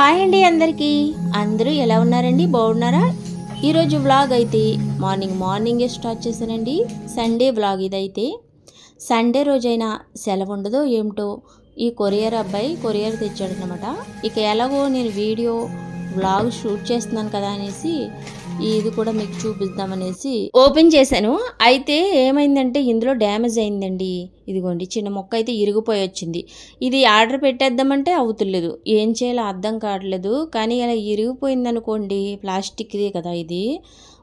Hi అండి అందరికీ. అందరూ ఎలా ఉన్నారండి? బాగున్నారా? ఈరోజు వ్లాగ్ అయితే మార్నింగ్ మార్నింగే స్టార్ట్ చేశానండి. సండే వ్లాగ్ ఇదైతే. సండే రోజైనా సెలవు ఉండదో ఏమిటో ఈ కొరియర్ అబ్బాయి కొరియర్ తెచ్చాడు అనమాట ఇక ఎలాగో నేను వీడియో వ్లాగ్ షూట్ చేస్తున్నాను కదా అనేసి ఇది కూడా మీకు చూపిద్దామనేసి ఓపెన్ చేశాను. అయితే ఏమైందంటే ఇందులో డ్యామేజ్ అయిందండి. ఇదిగోండి చిన్న మొక్క అయితే ఇరిగిపోయి వచ్చింది. ఇది ఆర్డర్ పెట్టేద్దామంటే అవుతులేదు. ఏం చేయాలో అర్థం కావట్లేదు. కానీ ఇలా ఇరిగిపోయిందనుకోండి ప్లాస్టిక్దే కదా ఇది.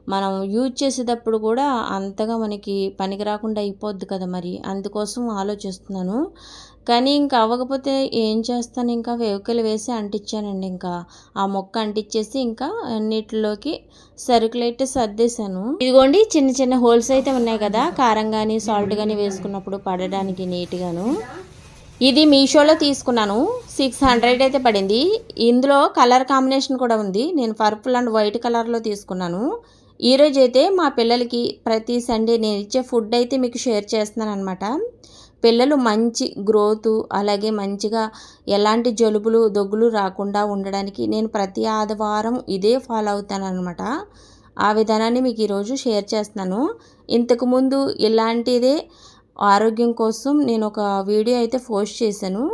మనం యూజ్ చేసేటప్పుడు కూడా అంతగా మనకి పనికి రాకుండా అయిపోద్ది కదా మరి. అందుకోసం ఆలోచిస్తున్నాను. కానీ ఇంకా అవ్వకపోతే ఏం చేస్తాను? ఇంకా వెహికల్ వేసి అంటించానండి ఇంకా. ఆ మొక్క అంటించేసి ఇంకా అన్నిటిలోకి సరుకులు అయితే సర్దేశాను. ఇదిగోండి చిన్న చిన్న హోల్స్ అయితే ఉన్నాయి కదా. కారం కానీ సాల్ట్ కానీ వేసుకున్నప్పుడు పడడానికి నీట్గాను. ఇది మీషోలో తీసుకున్నాను. సిక్స్ హండ్రెడ్ అయితే పడింది. ఇందులో కలర్ కాంబినేషన్ కూడా ఉంది. నేను పర్పుల్ అండ్ వైట్ కలర్లో తీసుకున్నాను. ఈరోజు అయితే మా పిల్లలకి ప్రతి సండే నేను ఇచ్చే ఫుడ్ అయితే మీకు షేర్ చేస్తున్నాను అనమాట పిల్లలు మంచి గ్రోత్ అలాగే మంచిగా ఎలాంటి జలుబులు దొగ్గులు రాకుండా ఉండడానికి నేను ప్రతి ఆదివారం ఇదే ఫాలో అవుతాను అనమాట ఆ విధానాన్ని మీకు ఈరోజు షేర్ చేస్తున్నాను. ఇంతకుముందు ఇలాంటిదే ఆరోగ్యం కోసం నేను ఒక వీడియో అయితే పోస్ట్ చేశాను.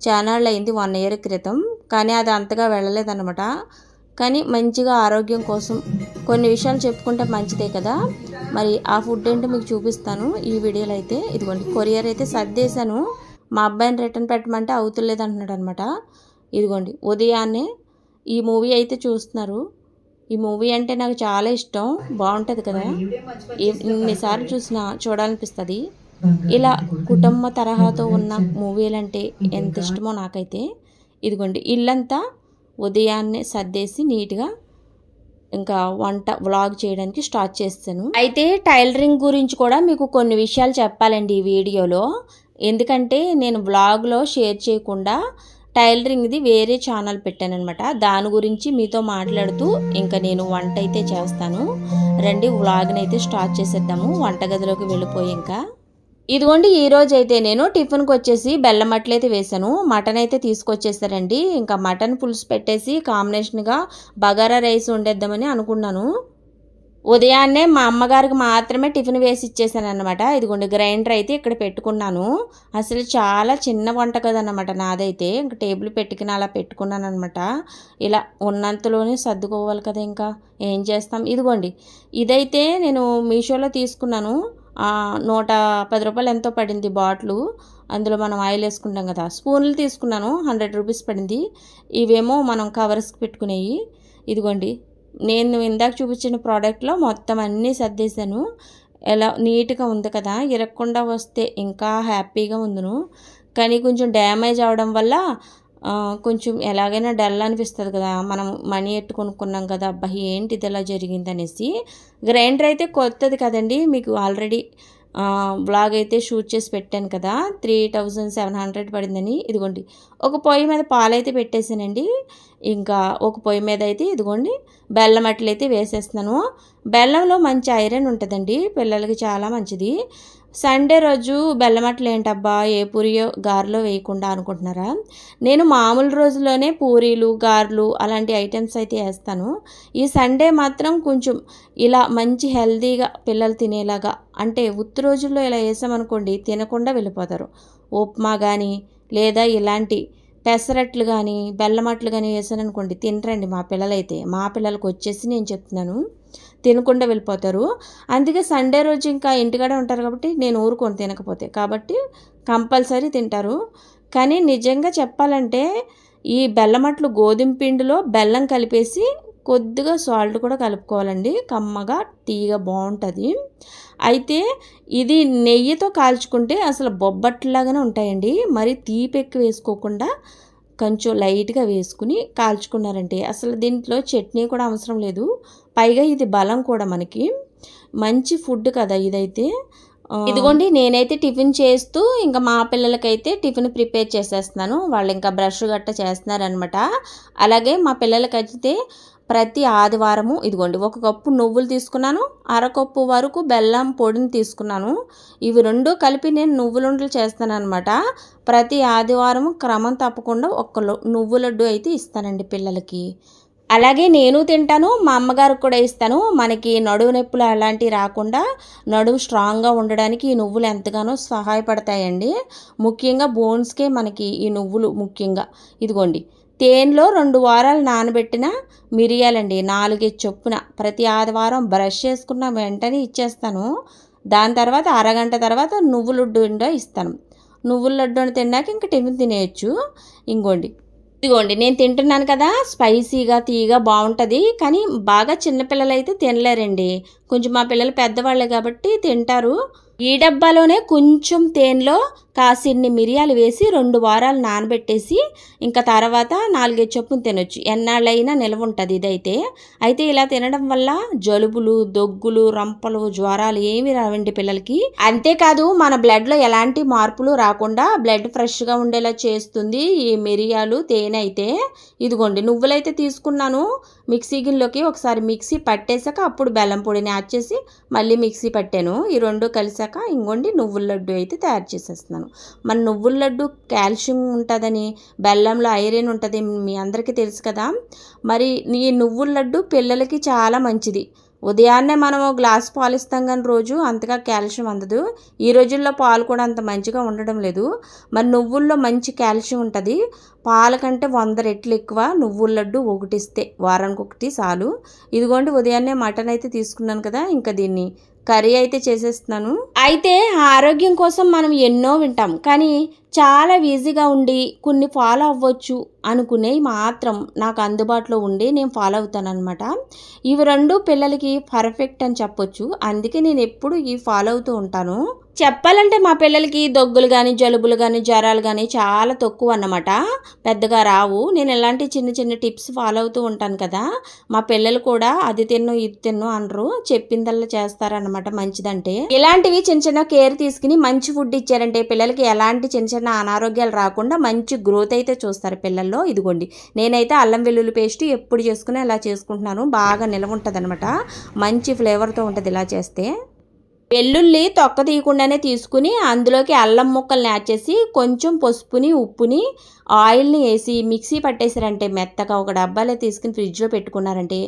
ఛానల్ అయింది వన్ ఇయర్ క్రితం కానీ అది అంతగా వెళ్ళలేదన్నమాట. కానీ మంచిగా ఆరోగ్యం కోసం కొన్ని విషయాలు చెప్పుకుంటే మంచిదే కదా. మరి ఆ ఫుడ్ ఏంటో మీకు చూపిస్తాను. ఈ వీడియోలో అయితే ఇదిగోండి కొరియర్ అయితే సర్దేశాను. మా అబ్బాయిని రిటర్న్ పెట్టమంటే అవుతులేదు అంటున్నాడు అనమాట ఇదిగోండి ఉదయాన్నే ఈ మూవీ అయితే చూస్తున్నారు. ఈ మూవీ అంటే నాకు చాలా ఇష్టం. బాగుంటుంది కదా. ఎన్నిసార్లు చూసినా చూడాలనిపిస్తుంది. ఇలా కుటుంబ తరహాతో ఉన్న మూవీలంటే ఎంత ఇష్టమో నాకైతే. ఇదిగోండి ఇల్లంతా ఉదయాన్నే సర్దేసి నీట్గా ఇంకా వంట వ్లాగ్ చేయడానికి స్టార్ట్ చేస్తాను. అయితే టైలరింగ్ గురించి కూడా మీకు కొన్ని విషయాలు చెప్పాలండి ఈ వీడియోలో. ఎందుకంటే నేను వ్లాగ్లో షేర్ చేయకుండా టైలరింగ్ది వేరే ఛానల్ పెట్టాను అనమాట దాని గురించి మీతో మాట్లాడుతూ ఇంకా నేను వంట అయితే చేస్తాను. రండి వ్లాగ్ని అయితే స్టార్ట్ చేసేద్దాము. వంటగదిలోకి వెళ్ళిపోయి ఇంకా. ఇదిగోండి ఈ రోజు అయితే నేను టిఫిన్కి వచ్చేసి బెల్లం అట్లయితే వేసాను మటన్ అయితే తీసుకొచ్చేసారండి. ఇంకా మటన్ పులుసు పెట్టేసి కాంబినేషన్గా బగారా రైస్ వండేద్దామని అనుకున్నాను. ఉదయాన్నే మా అమ్మగారికి మాత్రమే టిఫిన్ వేసి ఇచ్చేసాను అనమాట ఇదిగోండి గ్రైండర్ అయితే ఇక్కడ పెట్టుకున్నాను. అసలు చాలా చిన్న వంట కదన్నమాట నాదైతే. ఇంకా టేబుల్ పెట్టుకుని అలా పెట్టుకున్నాను అనమాట ఇలా ఉన్నంతలోనే సర్దుకోవాలి కదా ఇంకా. ఏం చేస్తాం? ఇదిగోండి ఇదైతే నేను మీషోలో తీసుకున్నాను. నూట పది రూపాయలు ఎంతో పడింది బాటిల్. అందులో మనం ఆయిల్ వేసుకుంటాం కదా. స్పూన్లు తీసుకున్నాను హండ్రెడ్ రూపీస్ పడింది. ఇవేమో మనం కవర్స్కి పెట్టుకునేవి ఇదిగోండి నేను ఇందాక చూపించిన ప్రోడక్ట్లో మొత్తం అన్నీ సర్దేశాను. ఎలా నీట్గా ఉంది కదా. ఇరగకుండా వస్తే ఇంకా హ్యాపీగా ఉందును. కానీ కొంచెం డ్యామేజ్ అవడం వల్ల కొంచెం ఎలాగైనా డల్ అనిపిస్తుంది కదా మనం మనీ ఎట్టు కొనుక్కున్నాం కదా అబ్బా ఏంటి ఇది ఇలా జరిగింది అనేసి గ్రైండర్ అయితే కొత్తది కదండి మీకు ఆల్రెడీ బ్లాగ్ అయితే షూట్ చేసి పెట్టాను కదా త్రీ థౌజండ్ సెవెన్ హండ్రెడ్ పడిందని. ఇదిగోండి ఒక పొయ్యి మీద పాలైతే పెట్టేసానండి ఇంకా ఒక పొయ్యి మీద అయితే ఇదిగోండి బెల్లం అట్లయితే వేసేస్తున్నాను. బెల్లంలో మంచి ఐరన్ ఉంటుందండి పిల్లలకి చాలా మంచిది. సండే రోజు బెల్లమట్లు ఏంటబ్బా ఏ పూరియో గారెలో వేయకుండా అనుకుంటున్నారా? నేను మామూలు రోజుల్లోనే పూరీలు గారెలు అలాంటి ఐటమ్స్ అయితే వేస్తాను. ఈ సండే మాత్రం కొంచెం ఇలా మంచి హెల్తీగా పిల్లలు తినేలాగా అంటే ఉత్తి రోజుల్లో ఇలా వేసామనుకోండి తినకుండా వెళ్ళిపోతారు. ఉప్మా కానీ లేదా ఇలాంటి పెసరట్లు కానీ బెల్లమట్లు కానీ వేసాను అనుకోండి తినరండి మా పిల్లలైతే. మా పిల్లలకు వచ్చేసి నేను చెప్తున్నాను. తినకుండా వెళ్ళిపోతారు. అందుకే సండే రోజు ఇంకా ఇంటికాడే ఉంటారు కాబట్టి నేను ఊరుకొని తినకపోతే. కాబట్టి కంపల్సరీ తింటారు. కానీ నిజంగా చెప్పాలంటే ఈ బెల్లమట్లు గోధుమ పిండిలో బెల్లం కలిపేసి కొద్దిగా సాల్ట్ కూడా కలుపుకోవాలండి. కమ్మగా తీయగా బాగుంటుంది. అయితే ఇది నెయ్యితో కాల్చుకుంటే అసలు బొబ్బట్లాగానే ఉంటాయండి. మరి తీపి ఎక్కువ వేసుకోకుండా కొంచెం లైట్గా వేసుకుని కాల్చుకున్నారంటే అసలు దీంట్లో చట్నీ కూడా అవసరం లేదు. పైగా ఇది బలం కూడా మనకి. మంచి ఫుడ్ కదా ఇదైతే. ఇదిగోండి నేనైతే టిఫిన్ చేస్తూ ఇంకా మా పిల్లలకైతే టిఫిన్ ప్రిపేర్ చేసేస్తున్నాను. వాళ్ళు ఇంకా బ్రష్ గట్ట చేస్తున్నారనమాట అలాగే మా పిల్లలకైతే ప్రతి ఆదివారము ఇదిగోండి ఒక కప్పు నువ్వులు తీసుకున్నాను అరకప్పు వరకు బెల్లం పొడిని తీసుకున్నాను. ఇవి రెండు కలిపి నేను నువ్వులుండలు చేస్తాను అనమాట ప్రతి ఆదివారం క్రమం తప్పకుండా ఒక నువ్వు లడ్డు అయితే ఇస్తానండి పిల్లలకి. అలాగే నేను తింటాను మా అమ్మగారికి కూడా ఇస్తాను. మనకి నడువు నొప్పులు అలాంటివి రాకుండా నడువు స్ట్రాంగ్గా ఉండడానికి ఈ నువ్వులు ఎంతగానో సహాయపడతాయండి. ముఖ్యంగా బోన్స్కే మనకి ఈ నువ్వులు ముఖ్యంగా. ఇదిగోండి తేనెలో రెండు వారాలు నానబెట్టిన మిరియాలండి. నాలుగైదు చొప్పున. ప్రతి ఆదివారం బ్రష్ చేసుకున్న వెంటనే ఇచ్చేస్తాను. దాని తర్వాత అరగంట తర్వాత నువ్వుల లడ్డు ఇస్తాను. నువ్వుల లడ్డు తిన్నాక ఇంక టిఫిన్ తినేయచ్చు. ఇంకోండి. ఇదిగోండి నేను తింటున్నాను కదా. స్పైసీగా తీయగా బాగుంటుంది కానీ బాగా చిన్నపిల్లలు అయితే తినలేరండి. కొంచెం మా పిల్లలు పెద్దవాళ్ళే కాబట్టి తింటారు. ఈ డబ్బాలోనే కొంచెం తేనెలో కాసిన్ని మిరియాలు వేసి రెండు వారాలు నానబెట్టేసి ఇంకా తర్వాత నాలుగైదు చొప్పున తినొచ్చు. ఎన్నాళ్ళైనా నిల్వ ఉంటుంది ఇదైతే. అయితే ఇలా తినడం వల్ల జలుబులు దగ్గులు రంపలు జ్వరాలు ఏమి రావండి పిల్లలకి. అంతేకాదు మన బ్లడ్లో ఎలాంటి మార్పులు రాకుండా బ్లడ్ ఫ్రెష్గా ఉండేలా చేస్తుంది ఈ మిరియాలు తేనె అయితే. ఇదిగోండి నువ్వులైతే తీసుకున్నాను. మిక్సీ గిన్నెలోకి ఒకసారి మిక్సీ పట్టేశాక అప్పుడు బెల్లం పొడిని యాడ్ చేసి మళ్ళీ మిక్సీ పట్టాను. ఈ రెండు కలిసాక ఇంకోండి నువ్వుల లడ్డు అయితే తయారు చేసేస్తున్నాను. మన నువ్వుల లడ్డు కాల్షియం ఉంటుందని బెల్లంలో ఐరన్ ఉంటుంది మీ అందరికీ తెలుసు కదా. మరి ఈ నువ్వుల లడ్డు పిల్లలకి చాలా మంచిది. ఉదయాన్నే మనం గ్లాస్ పాలు ఇస్తాం కానీ రోజు అంతగా కాల్షియం అందదు. ఈ రోజుల్లో పాలు కూడా అంత మంచిగా ఉండడం లేదు. మరి నువ్వుల్లో మంచి కాల్షియం ఉంటుంది. పాల కంటే వంద రెట్లు ఎక్కువ నువ్వుల లడ్డు ఒకటి ఇస్తే వారానికి ఒకటి చాలు ఇదిగోండి ఉదయాన్నే మటన్ అయితే తీసుకున్నాను కదా ఇంకా దీన్ని కర్రీ అయితే చేసేస్తున్నాను. అయితే ఆరోగ్యం కోసం మనం ఎన్నో వింటాం. కానీ చాలా ఈజీగా ఉండి కొన్ని ఫాలో అవ్వచ్చు అనుకునేవి మాత్రం నాకు అందుబాటులో ఉండి నేను ఫాలో అవుతానమాట ఇవి రెండు పిల్లలకి పర్ఫెక్ట్ అని చెప్పొచ్చు. అందుకే నేను ఎప్పుడు ఇవి ఫాలో అవుతూ ఉంటాను. చెప్పాలంటే మా పిల్లలకి దగ్గులు కానీ జలుబులు కానీ జ్వరాలు కానీ చాలా తక్కువ అన్నమాట. పెద్దగా రావు. నేను ఎలాంటి చిన్న చిన్న టిప్స్ ఫాలో అవుతూ ఉంటాను కదా. మా పిల్లలు కూడా అది తిన్ను ఇది తిన్ను అనరు. చెప్పిందల్లా చేస్తారన్నమాట మంచిదంటే. ఇలాంటివి చిన్న చిన్న కేర్ తీసుకుని మంచి ఫుడ్ ఇచ్చారంటే పిల్లలకి ఎలాంటి చిన్న చిన్న అనారోగ్యాలు రాకుండా మంచి గ్రోత్ అయితే చూస్తారు పిల్లల్లో. ఇదిగోండి. నేనైతే అల్లం వెల్లుల్లి పేస్ట్ ఎప్పుడు చేసుకుని ఇలా చేసుకుంటున్నాను. బాగా నిలవ ఉంటుంది మంచి ఫ్లేవర్తో ఉంటుంది ఇలా చేస్తే. వెల్లుల్లి తొక్క తీయకుండానే తీసుకుని అందులోకి అల్లం ముక్కల్ని యాడ్ చేసి కొంచెం పసుపుని ఉప్పుని ఆయిల్ని వేసి మిక్సీ పట్టేసారంటే మెత్తగా ఒక డబ్బాలో తీసుకుని ఫ్రిడ్జ్లో పెట్టుకున్నారంటే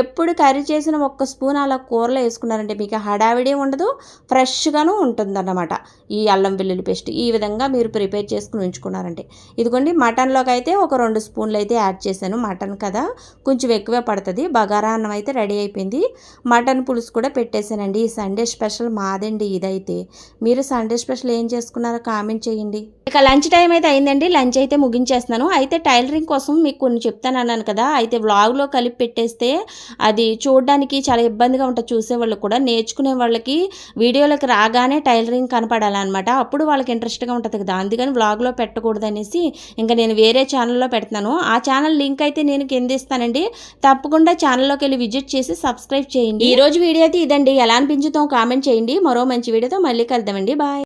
ఎప్పుడు కర్రీ చేసిన ఒక్క స్పూన్ అలా కూరలో వేసుకున్నారంటే మీకు హడావిడి ఉండదు ఫ్రెష్గాను ఉంటుందన్నమాట. ఈ అల్లం వెల్లుల్లి పేస్ట్ ఈ విధంగా మీరు ప్రిపేర్ చేసుకుని ఉంచుకున్నారంటే. ఇదిగోండి మటన్లోకి అయితే ఒక రెండు స్పూన్లు అయితే యాడ్ చేశాను. మటన్ కదా కొంచెం ఎక్కువే పడుతుంది. బగారా అన్నం అయితే రెడీ అయిపోయింది. మటన్ పులుసు కూడా పెట్టేశానండి. ఈ సండే స్పెషల్ మాదండి ఇదైతే. మీరు సండే స్పెషల్ ఏం చేసుకున్నారో కామెంట్ చేయండి. ఇక లంచ్ టైం అయితే అయిందండి. లంచ్ అయితే ముగించేస్తున్నాను. అయితే టైలరింగ్ కోసం మీకు కొన్ని చెప్తాను అన్నాను కదా. అయితే వ్లాగ్లో కలిపి పెట్టేస్తే అది చూడడానికి చాలా ఇబ్బందిగా ఉంటుంది. చూసేవాళ్ళు కూడా నేర్చుకునే వాళ్ళకి వీడియోలకు రాగానే టైలరింగ్ కనపడాలన్నమాట. అప్పుడు వాళ్ళకి ఇంట్రెస్ట్గా ఉంటుంది కదా. అందుకని వ్లాగ్లో పెట్టకూడదు అనేసి ఇంకా నేను వేరే ఛానల్లో పెడుతున్నాను. ఆ ఛానల్ లింక్ అయితే నేను కింద ఇస్తానండి. తప్పకుండా ఛానల్లోకి వెళ్ళి విజిట్ చేసి సబ్స్క్రైబ్ చేయండి. ఈ రోజు వీడియో అయితే ఇదండి. ఎలా అనిపించుతో కామెంట్ చేయండి. మరో మంచి వీడియోతో మళ్ళీ కలుద్దామండి. బాయ్.